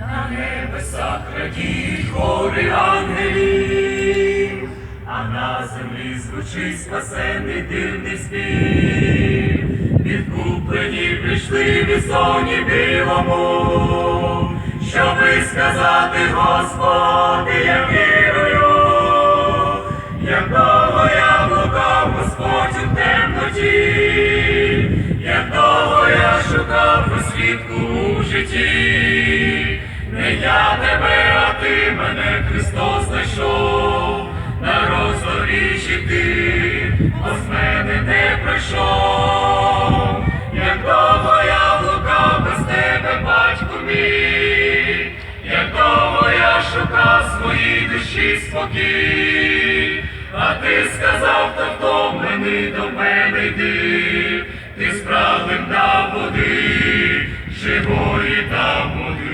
на небесах радіють хори ангелів, а на землі звучить спасенний дивний спів. Відкуплені прийшли в Ісоні білому, щоби сказати, Господи, я вірую, як довго я блукав, Господь у темноті, як довго я шукав просвітку ти, ось мене не пройшов, як довго я блукав без тебе, батько мій, як довго я шукав своїй душі спокій, а ти сказав, та втомлений до мене йди, ти справим дав води, живої дав води.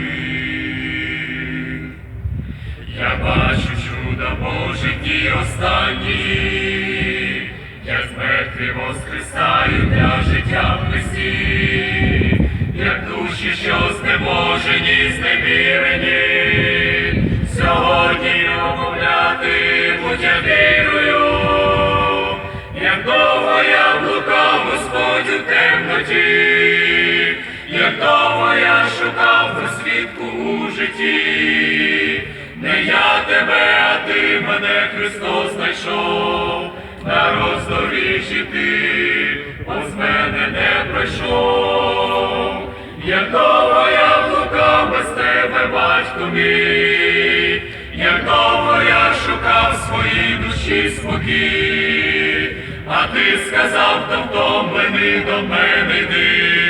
Я бачу чудо Боже дні останні, я з мертві воскресаю для життя в Христі, мене Христос знайшов, на роздоріжжі ти, ось мене не пройшов, як довго я блукав без тебе, батько мій, як довго я шукав своїй душі спокій, а ти сказав, та втомлений до мене йди,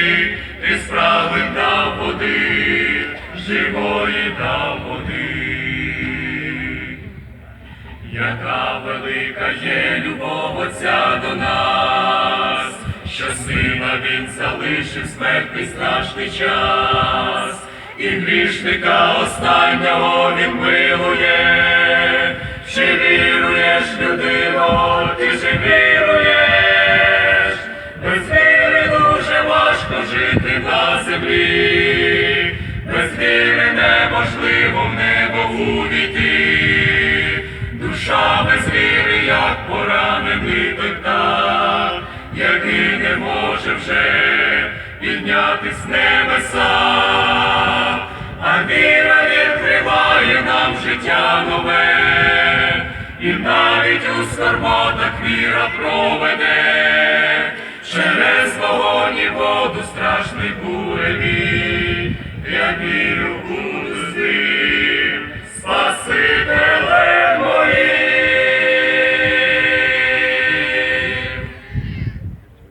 Яка велика є любов Отця до нас, що сина він залишив смертний страшний час, і грішника останнього він милує, чи віруєш, людино, ти же віруєш, без віри дуже важко жити на землі, без віри неможливо в небо увійти. Може вже піднятись небеса, а віра відкриває нам життя нове, і навіть у скорботах віра проведе, через вогонь і воду страшний бурь